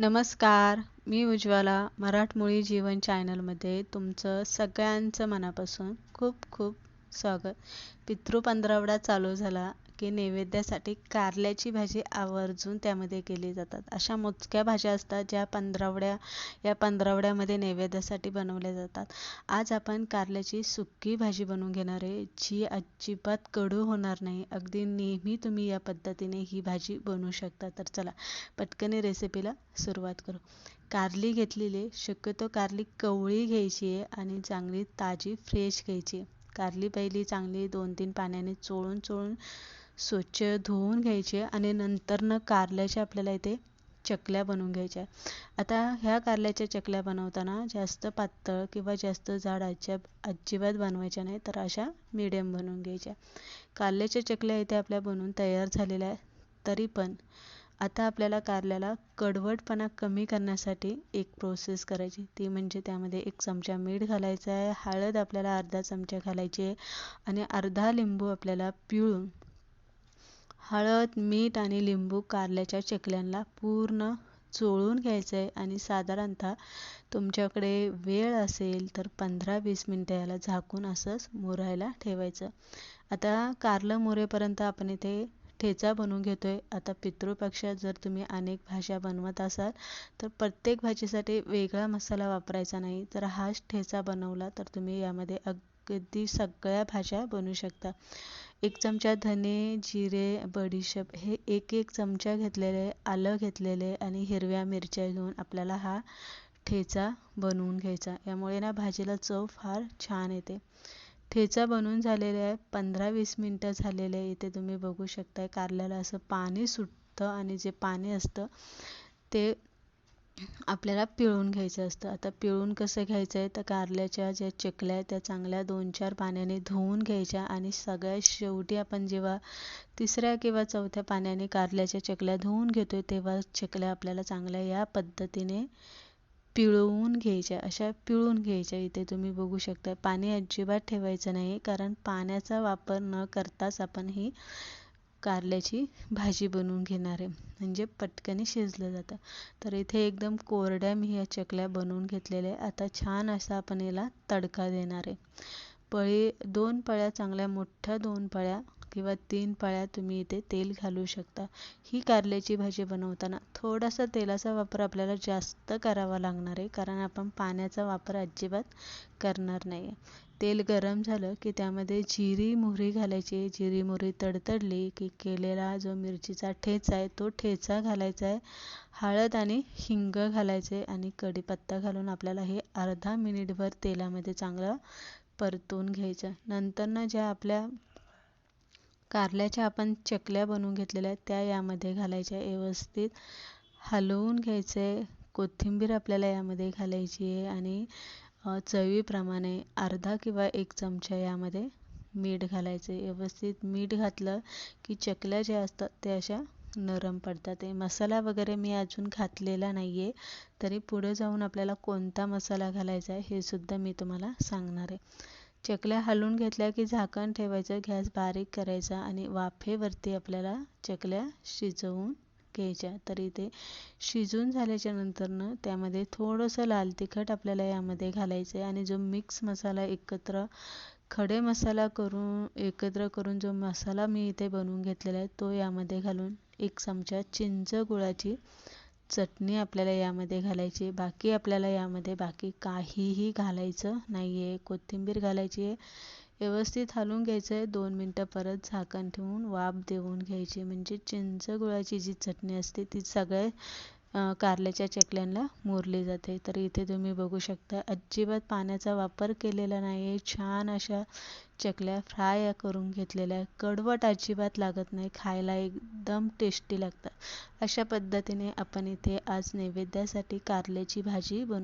नमस्कार मी उज्ज्वला मराठमोळी जीवन चॅनलमध्ये तुमचं सगळ्यांचं मनापासून खूप खूप स्वागत. पितृ पंधरावडा चालू झाला की नैवेद्यासाठी कारल्याची भाजी आवर्जून त्यामध्ये केली जातात. अशा मोजक्या भाज्या असतात ज्या पंधरावड्या या पंधरावड्यामध्ये नैवेद्यासाठी बनवल्या जातात. आज आपण कारल्याची सुक्की भाजी बनवून घेणार आहे जी अजिबात कडू होणार नाही. अगदी नेहमी तुम्ही या पद्धतीने ही भाजी बनवू शकता. तर चला पटकन रेसिपीला सुरुवात करू. कारली घेतलेली शक्यतो कारली कवळी घ्यायची आहे आणि चांगली ताजी फ्रेश घ्यायची कारली पहिली चांगली दोन तीन पाण्याने चोळून चोळून स्वच्छ धुवून घ्यायचे आणि नंतरनं कारल्याच्या आपल्याला इथे चकल्या बनवून घ्यायच्या. आता ह्या कारल्याच्या चकल्या बनवताना जास्त पातळ किंवा जास्त जाड अजिब अजिबात बनवायच्या नाही तर अशा मिडियम बनवून घ्यायच्या. कारल्याच्या चकल्या इथे आपल्या बनवून तयार झालेल्या आहे तरी पण आता आपल्याला कारल्याला कडवटपणा कमी करण्यासाठी एक प्रोसेस करायची. ती म्हणजे त्यामध्ये एक चमचा मीठ घालायचं आहे हळद आपल्याला अर्धा चमचा घालायची आहे आणि अर्धा लिंबू आपल्याला पिळून हळद मीठ आणि लिंबू कारल्याच्या चकल्यांना पूर्ण चोळून घ्यायचं आहे आणि साधारणतः तुमच्याकडे वेळ असेल तर पंधरा वीस मिनटं याला झाकून असंच मुरायला ठेवायचं. आता कारलं मुरेपर्यंत आपण इथे ठेचा बनवून घेतो आहे आता पितृपक्षात जर तुम्ही अनेक भाज्या बनवत असाल तर प्रत्येक भाजीसाठी वेगळा मसाला वापरायचा नाही. तर हाच ठेचा बनवला तर तुम्ही यामध्ये अगदी सगळ्या भाज्या बनवू शकता. एक चमचा धने जिरे बडीशेप हे एक एक चमचा घेतलेले आलं घेतलेले आणि हिरव्या मिरच्या घेऊन आपल्याला हा ठेचा बनवून घ्यायचा. यामुळे ना भाजीला चव फार छान येते. ठेचा बनवून झालेला आहे पंधरा वीस मिनटं झालेले आहे. इथे तुम्ही बघू शकताय कारल्याला असं पाणी सुटतं आणि जे पाणी असतं ते आपल्याला पिळून घ्यायचं असतं. आता पिळून कसं घ्यायचं आहे तर कारल्याच्या ज्या चकल्या आहेत त्या चांगल्या दोन चार पाण्याने धुवून घ्यायच्या आणि सगळ्यात शेवटी आपण जेव्हा तिसऱ्या किंवा चौथ्या पाण्याने कारल्याच्या चकल्या धुवून घेतो आहे तेव्हा चकल्या आपल्याला चांगल्या या पद्धतीने पिळवून घ्यायच्या. अशा पिळून घ्यायच्या. इथे तुम्ही बघू शकता पाणी अजिबात ठेवायचं नाही कारण पाण्याचा वापर न करताच आपण ही कारल्याची भाजी बनवून घेणार आहे. म्हणजे पटकन शिजलं जातं. तर इथे एकदम कोरड्या मी ह्या चकल्या बनवून घेतलेल्या आहे आता छान असा आपण याला तडका देणार आहे. पळी दोन पळ्या चांगल्या मोठ्या दोन पळ्या किंवा तीन पळ्या तुम्ही इथे तेल घालू शकता. ही कारल्याची भाजी बनवताना थोडासा तेलाचा वापर आपल्याला जास्त करावा लागणार आहे कारण आपण पाण्याचा वापर अजिबात करणार नाही तेल गरम झालं की त्यामध्ये जिरी मोहरी घालायची जिरी मोहरी तडतडली की केलेला जो मिरचीचा ठेचा आहे तो ठेचा घालायचा आहे. हळद आणि हिंग घालायचे आणि कढीपत्ता घालून आपल्याला हे अर्धा मिनिटभर तेलामध्ये चांगलं परतून घ्यायचं. नंतरनं ज्या आपल्या कारल्याच्या आपण चकल्या बनवून घेतलेल्या आहेत त्या यामध्ये घालायच्या. व्यवस्थित हलवून घ्यायचे. कोथिंबीर आपल्याला यामध्ये घालायची आहे आणि चवीप्रमाणे अर्धा किंवा एक चमचा यामध्ये मीठ घालायचे. व्यवस्थित मीठ घातलं की चकल्या ज्या असतात त्या अशा नरम पडतात मसाला वगैरे मी अजून घातलेला नाही आहे तरी पुढे जाऊन आपल्याला कोणता मसाला घालायचा आहे हे सुद्धा मी तुम्हाला सांगणार आहे. चकल्या हलवून घेतल्या की झाकण ठेवायचं गॅस बारीक करायचा आणि वाफेवरती आपल्याला चकल्या शिजवून घ्यायच्या. तर इथे शिजून झाल्याच्या नंतरनं त्यामध्ये थोडंसं लाल तिखट आपल्याला यामध्ये घालायचं आहे आणि जो मिक्स मसाला एकत्र खडे मसाला करून एकत्र करून जो मसाला मी इथे बनवून घेतलेला आहे तो यामध्ये घालून एक चमचा चिंच गुळाची चटणी आपल्याला यामध्ये घालायची बाकी आपल्याला यामध्ये बाकी काहीही घालायचं नाही आहे कोथिंबीर घालायची आहे. व्यवस्थित हलवून घ्यायचं आहे. दोन मिनटं परत झाकण ठेवून वाफ देऊन घ्यायची म्हणजे चिंच गुळाची जी चटणी असते ती सगळ्या कारल्याच्या चकल्यांना मोरली जाते. तर इथे तुम्ही बघू शकता अजिबात पाण्याचा वापर केलेला नाही आहे छान अशा चकल्या फ्राय करून घेतलेल्या कडवट अजिबात लागत नाही. खायला एकदम टेस्टी लागतात. अशा पद्धतीने आपण इथे आज नैवेद्यासाठी कारल्याची भाजी बनवू